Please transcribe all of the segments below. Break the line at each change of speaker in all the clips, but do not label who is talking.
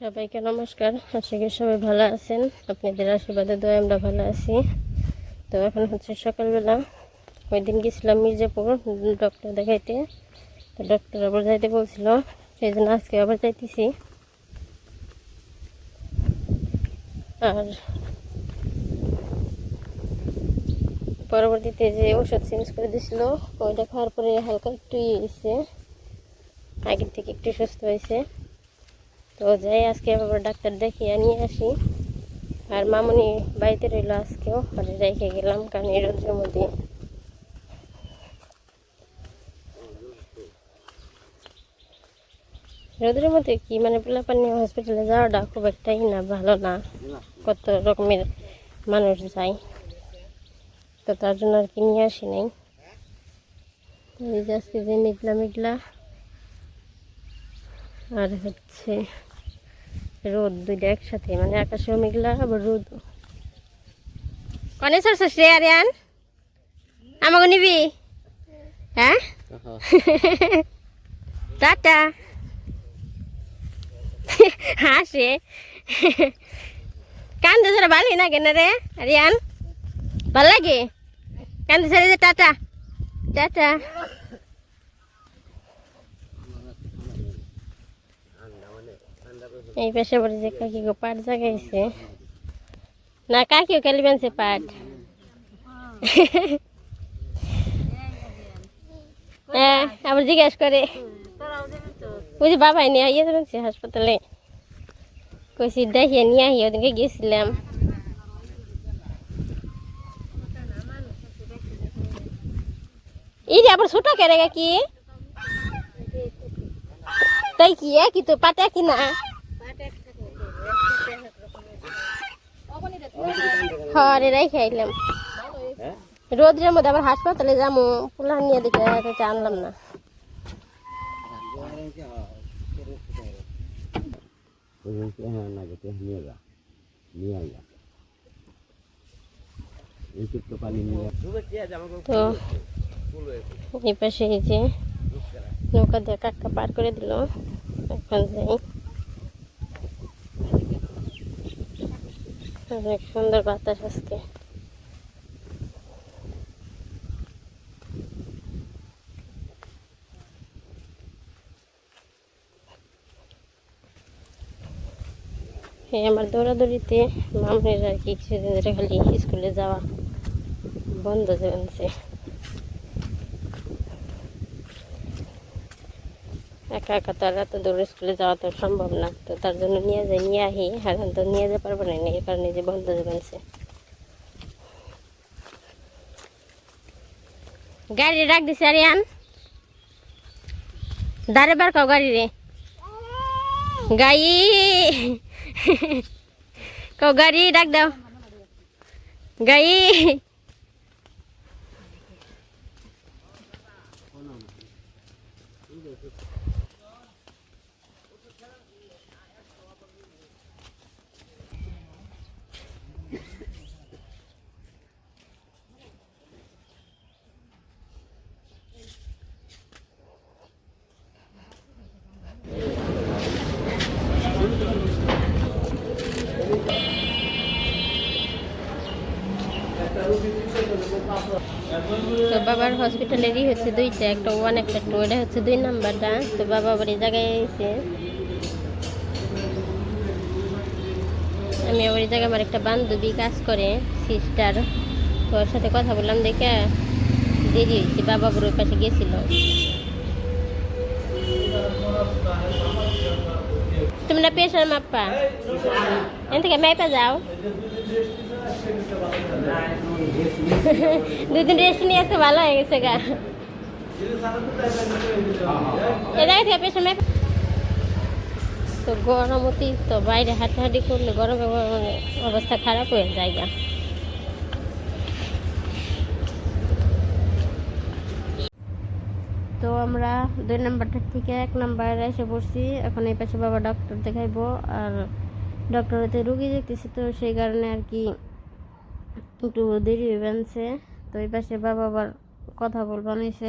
সবাইকে নমস্কার। আশা করি সবাই ভালো আছেন। আপনাদের আশীর্বাদে দয়া আমরা ভালো আছি। তো এখন হচ্ছে সকালবেলা। ওই দিন গেছিলাম মির্জাপুর ডক্টর দেখাইতে। তো ডক্টর আবার যাইতে বলছিল। সেই জন্য আজকে আবার যাইতেছি। আর পরবর্তীতে যে ওষুধ চেঞ্জ করে দিছিল, ওইটা খাওয়ার পরে হালকা একটু ইয়ে হয়েছে। আগের থেকে একটু সুস্থ হয়েছে। তো যাই আজকে আবার ডাক্তার দেখিয়ে নিয়ে আসি। আর মামুনি বাড়িতে রইল আজকেও আর রেখে গেলাম কারণ এই রোদ্রের মধ্যে। রোদ্রের মধ্যে কি মানে পোলাপান নিয়ে হসপিটালে যাওয়াটা খুব একটাই না ভালো না। কত রকমের মানুষ যায়। তো তার জন্য আর কি নিয়ে আসি নাই। আজকে যে মেঘলা মেঘলা আর হচ্ছে রোদ দুইটা একসাথে মানে আকাশেও মেঘলা আবার রোদ। কনে সরষ রে আরিয়ান। আমাকে নিবি? হ্যাঁ? টাটা। হাসে কান্দে ধরে ভালো না কেন রে আরিয়ান? ভালো লাগে? কান্দে যে টাটা। টাটা। এই পাশে বলে যে কাকি গো পাট জাগাইছে। না, কাকিও খালি বানছে পাট। হ্যাঁ আবার জিজ্ঞাসা করে। যে বাবাই নিয়ে ইয়ে যাচ্ছে হাসপাতালে। কইছি, দেখিয়ে নিয়ে আহি, ওদিকে গেছিলাম। এই যে আবার ছোট কেড়ে কি তাই কি কি তো, পাটা কি না? হরে রাই খাইলাম। রোদ্রের মধ্যে আবার হাসপাতালে যাব পোলা নিয়ে দেখে আনলাম না।
তো,
এই পাশে যে নৌকা দিয়ে কাকা পার করে দিল, এখন যাই। অনেক সুন্দর বাতাস আজকে। এই আমার দৌড়াদৌড়িতে মামনের আর কি কিছুদিন খালি স্কুলে যাওয়া বন্ধ চলছে একা একা তো আর এত দূর স্কুলে যাওয়া তো সম্ভব না। তো তার জন্য নিয়ে যাই, নিয়ে আহি। এখন তো নিয়ে যেতে পারব না, এই কারণে যে বন্ধ চলছে গাড়ি রাখ দিছে, আরিয়ান। দাঁড়ে বার কাও গাড়ি রে। গাই কাও, গাড়ি ডাক দাও। গাই তো বাবার হসপিটালেরই হচ্ছে দুইটা একটা ওয়ান একটা টু এটা হচ্ছে দুই নাম্বারটা। তো বাবা আবার এই জায়গায় এসে আমি আবার এই জায়গায় আমার একটা বান্ধবী কাজ করে সিস্টার তো ওর সাথে কথা বললাম দেখে দেরি হয়েছে বাবা ওই পাশে গেছিল। তোমরা পেশার মাপ্পা এখান থেকে মেপা যাও। দুদিন রেস্ট নিয়ে আসতে ভালো হয়ে গেছে গা। এ জায়গা থেকে তো গরম অতিরিক্ত, বাইরে হাঁটাহাঁটি করলে গরমে অবস্থা খারাপ হয়ে যায় গা। তো আমরা দুই নাম্বারটা থেকে এক নাম্বার এসে পড়ছি। এখন এই পাশে বাবা ডক্টর দেখাইবো। আর ডক্টরেতে রুগী দেখতেছি তো সেই কারণে আর কি একটু দেরি হয়ে বানছে। তো এই পাশে বাবা আবার কথা বলবা নিছে।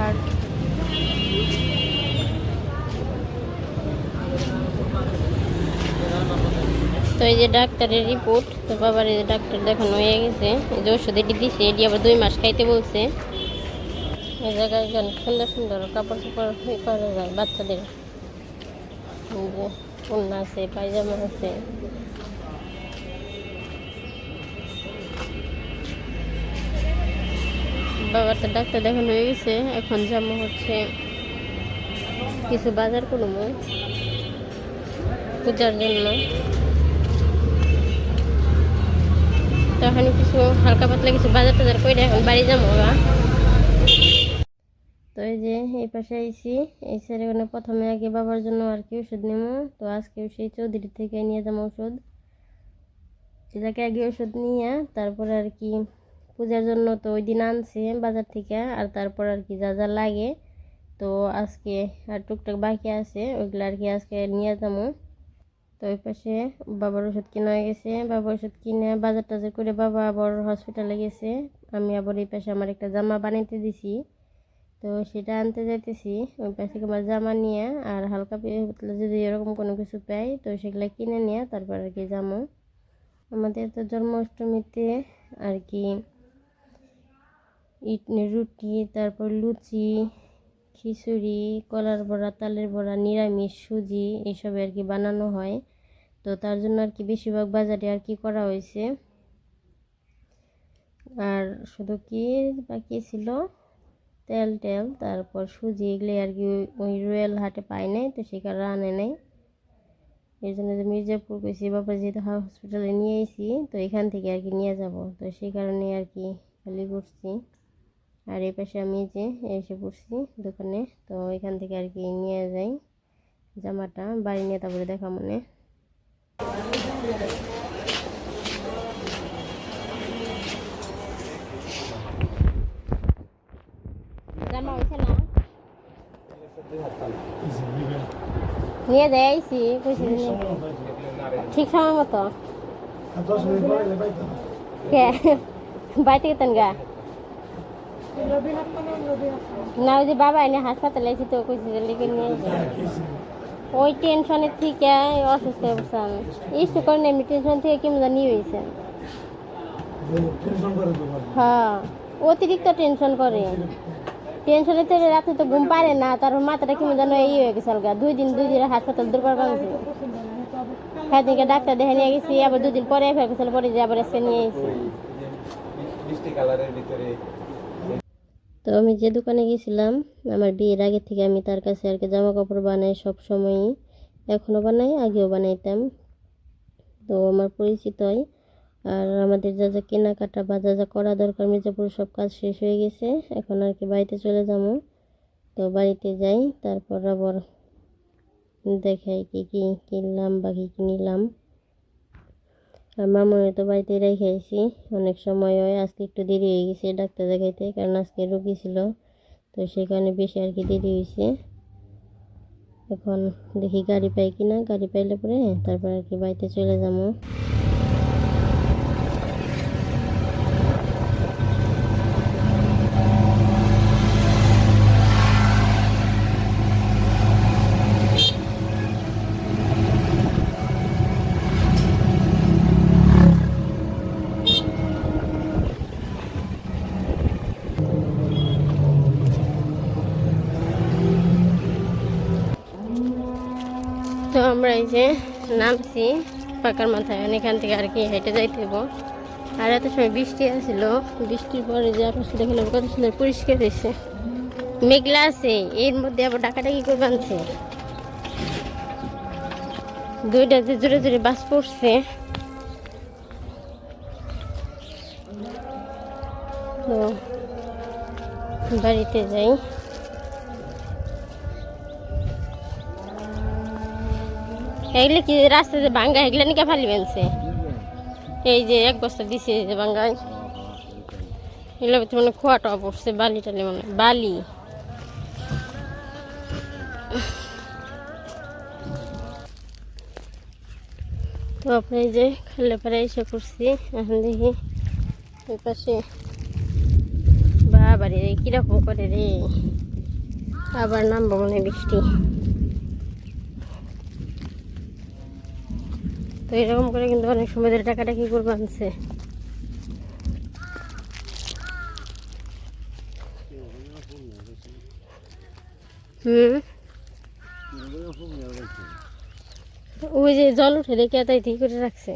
আর তো এই যে ডাক্তারের রিপোর্ট, তো বাবার এই যে ডাক্তার দেখানো হয়ে গেছে। এই যে ওষুধ এটি দিছে, এটি আবার দুই মাস খাইতে বলছে। এই জায়গায় সুন্দর সুন্দর কাপড় চোপড় করা যায় বাচ্চাদের। আছে, পায়জামা আছে। বাবার তো ডাক্তার দেখানো হয়ে গেছে, এখন জামা হচ্ছে কিছু বাজার করব পূজার জন্য। তখন কিছু হালকা পাতলা কিছু বাজার টাজার করে এখন বাড়ি যাব বা তো এই যে, এই পাশে আইছি, এই সাইডে ওখানে প্রথমে আগে বাবার জন্য আর কি ওষুধ নেব তো আজকে সেই চৌধুরী থেকে নিয়ে যাব ওষুধ। সেটাকে আগে ওষুধ নিয়ে তারপরে আর কি পূজার জন্য তো ওই দিন আনছি বাজার থেকে, আর তারপর আর কি যা যা লাগে। তো আজকে আর টুকটাক বাকি আছে, ওইগুলো আর কি আজকে নিয়ে যাব। তো ওই পাশে বাবার ওষুধ কিনা হয়ে গেছে বাবার ওষুধ কিনে বাজার টাজার করে বাবা আবার হসপিটালে গেছে। আমি আবার এই পাশে আমার একটা জামা বানাইতে দিছি। তো সেটা আনতে যাইতেছি, ওই পাশে আমার জামা নিয়ে, আর হালকা পাতলা যদি এরকম কোনো কিছু পাই, তো সেগুলো কিনে নিয়ে তারপর আর কি যাব। আমাদের তো জন্মাষ্টমীতে আর কি রুটি, তারপর লুচি, খিচুড়ি, কলার বড়া, তালের বড়া, নিরামিষ, সুজি এইসব আর কি বানানো হয়। তো তার জন্য আর কি বেশিরভাগ বাজারে আর কি করা হয়েছে। আর শুধু কি বাকি ছিল? তেল, টেল, তারপর সুজি, এগুলো আর কি ওই- রয়্যাল হাটে পাই নাই, তো সে কারণে আনে নাই। এই জন্য যে মির্জাপুর গেছি বাবা যেহেতু হসপিটালে নিয়ে এসেছি তো এখান থেকে আর কি নিয়ে যাব। তো সেই কারণে আর কি খালি করছি আর এই পাশে আমি যে এসে পড়ছি দোকানে। তো এখান থেকে আর কি নিয়ে যাই জামাটা বাড়ি নিয়ে তারপরে দেখা মনে। জামা হয়েছে না নিয়ে দেয় আইসি ঠিক সময় মতো। কে? বাইতে গেতেন গা? না, ওই যে বাবা এনে হাসপাতালে আইসি তো কইছি যে লিখে নিয়ে ওই টেনশনের থেকে অসুস্থ হয়ে পড়ছেন ইষ্ট করেন এমনি টেনশন থেকে কেমন জানি হয়েছে। হ্যাঁ অতিরিক্ত টেনশন করে। টেনশনে তো রাতে তো ঘুম পারে না, তার মাথাটা কেমন যেন এই হয়ে গেছে আলগা। দুই দিন দুই দিন হাসপাতাল দূর করে বাংছে হ্যাঁ ডাক্তার দেখে নিয়ে গেছি, আবার দুদিন পরে ফের গেছিল পরে যে আবার আজকে নিয়ে এসেছি তো আমি যে দোকানে গিয়েছিলাম আমার বিয়ের আগে থেকে আমি তার কাছে আর কি জামা কাপড় বানাই সব সময়ই। এখনও বানাই, আগেও বানাইতাম। তো আমার পরিচিতই আর আমাদের যা যা কেনাকাটা বা যা যা করা দরকার, মির্জাপুর সব কাজ শেষ হয়ে গেছে। এখন আর কি বাড়িতে চলে যাব। তো বাড়িতে যাই, তারপর আবার দেখাই কি কি কিনলাম বা কি কি নিলাম। মামনি তো বাড়িতে রেখে আইছি। অনেক সময় হয়, আজকে একটু দেরি হয়ে গেছে ডাক্তার দেখাইতে, কারণ আজকে রুগী ছিল। তো সেখানে বেশি আর কি দেরি হয়েছে এখন দেখি গাড়ি পাই কিনা। গাড়ি পাইলে পরে তারপর আর কি বাড়িতে চলে যাব তো আমরা এই যে নামছি পাকার মাথায় মানে এখান থেকে আর কি হেঁটে যাইতে হইব। আর এত সময় বৃষ্টি আসছিল বৃষ্টির পরে যে সাথে দেখলাম কত সুন্দর পরিষ্কার হয়েছে। মেঘলা আছে, এর মধ্যে আবার ডাকাডাকি করে বানছে দুইটা যে জোরে জোরে বাস পড়ছে। তো, বাড়িতে যাই। এগুলো কি রাস্তাতে ভাঙ্গা এগুলো নিকে ফালি বেনছে এই যে এক বস্তা দিছে যে ভাঙ্গায় এগুলো ভিতরে মানে খোয়া টোয়া পড়ছে, বালি টালি মানে বালি। তো আপনি যে খালে পারে এসে পড়ছি, এখন দেখি ওই পাশে বাবারে রে কীরকম করে রে। আবার নামবো মনে বৃষ্টি। এরকম করে কিন্তু অনেক সময় ধরে টাকাটা কি করব আনছে। ওই যে জল উঠে দেখে তাই ঠিক করে রাখছে।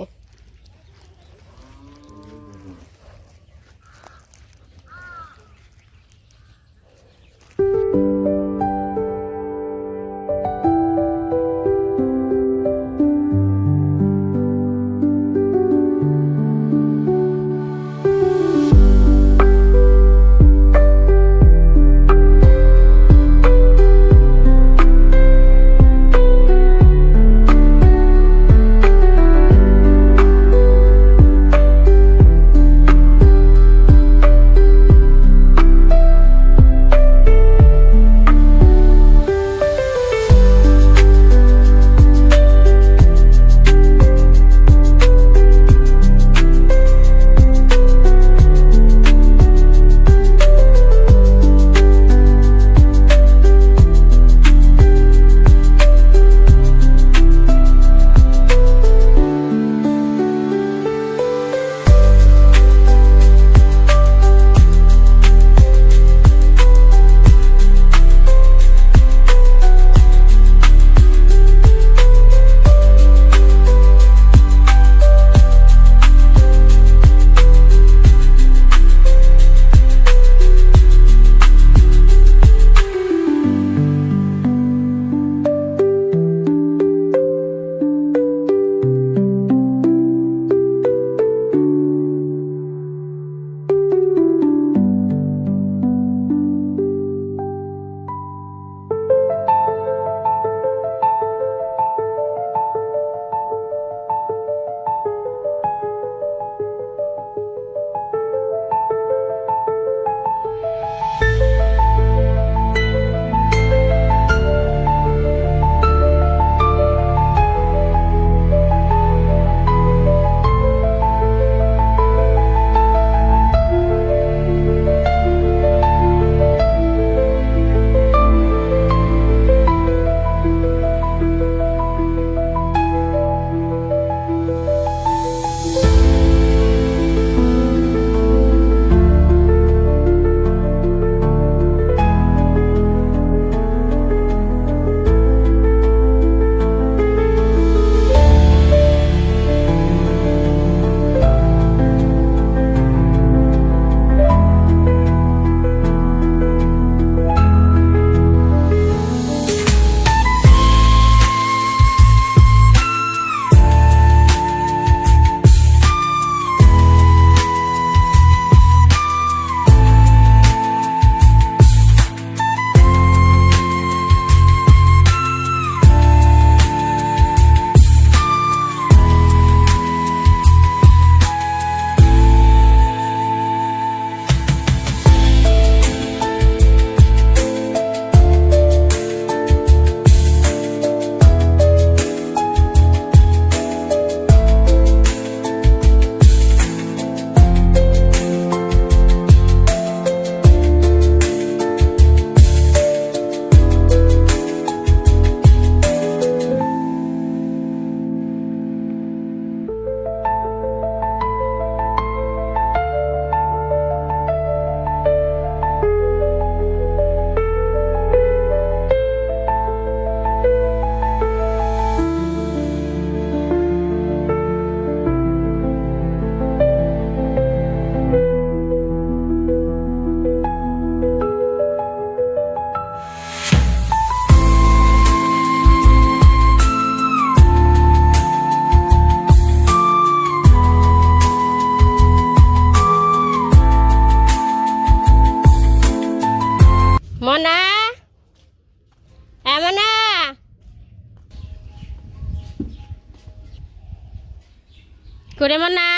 করে মনা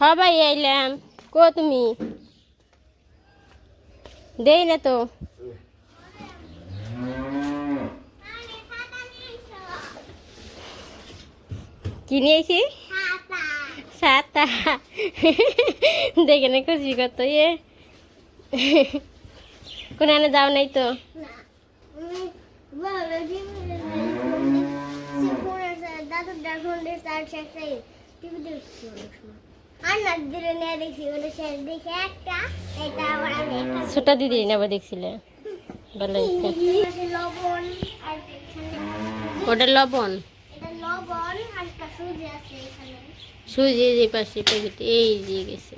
হবাই আইলাম। কো তুমি? দেই না তো। কি নিয়েছি সাতা। দেখে না খুশি কত ইয়ে। কোন যাও নাই তো?
তার টিভি দেখছি অনেক সময় আর না দিলে নিয়ে দেখছি ওটা শেষ দেখে একটা এটা আবার আমি একটা
ছোট দিদি নেবার দেখছিলে ভালো
লবণ আর
ওটা লবণ
এটা লবণ আর সুজি আছে এখানে
সুজি যে পাশে প্যাকেট এই যে গেছে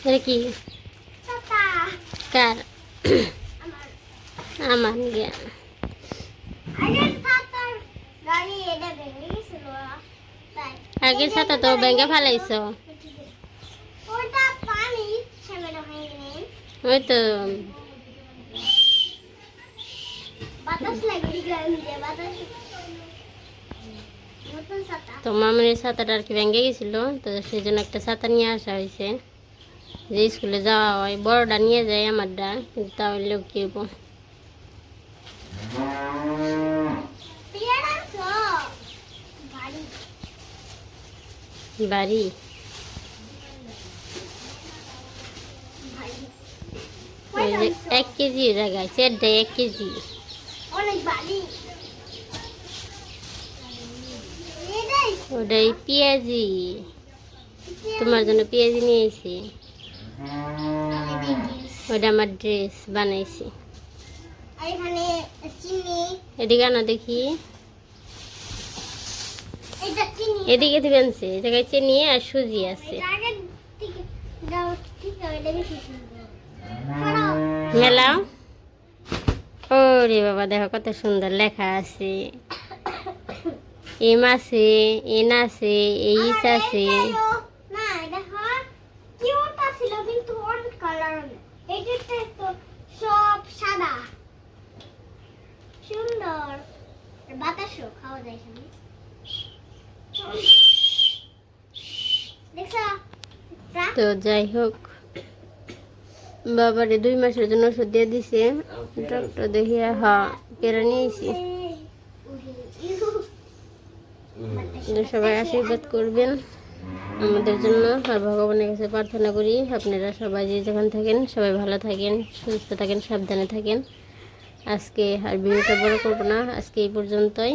এটা কি কার
আমার
আমার গিয়া
আরে ছাতার গাড়ি এটা ভেঙে গেছিল
আগে সাথে তো ব্যাংকে ফেলাইছ। ওই তো
ছাতা।
তো মামুনের ছাতাটা আর কি ভেঙে গেছিল তো সেই জন্য একটা ছাতা নিয়ে আসা হয়েছে যে স্কুলে যাওয়া হয় বড়টা নিয়ে যায় আমারটা কিন্তু তাহলে কি হইব
পিয়ারা আনছো বাড়ি
বাড়ি? এক কেজি জায়গায় চারটায় এক কেজি। ওটাই পেঁয়াজি। তোমার জন্য পেঁয়াজি নিয়ে এসেছি। ওটা আমার ড্রেস বানাইছি। এদিকে আনা দেখি। এদিকে দিবেন সে জায়গায় চিনি আর সুজি আছে। মেলাও ওরে বাবা দেখো কত সুন্দর লেখা আছে। এম আছে এন আছে এইচ
আর
আছে।
সব সাদা। সুন্দর। বাতাসও খাওয়া যায়
তো যাই হোক, বাবারে দুই মাসের জন্য ওষুধ দিয়ে দিছে। ডক্টর দেখিয়ে হ্যাঁ পেরা নিয়েছি। সবাই আশীর্বাদ করবেন আমাদের জন্য। আর ভগবানের কাছে প্রার্থনা করি, আপনারা সবাই যে যেখানে থাকেন, সবাই ভালো থাকেন, সুস্থ থাকেন, সাবধানে থাকেন। আজকে আর ভিডিওটা বড় করব না, আজকে এই পর্যন্তই।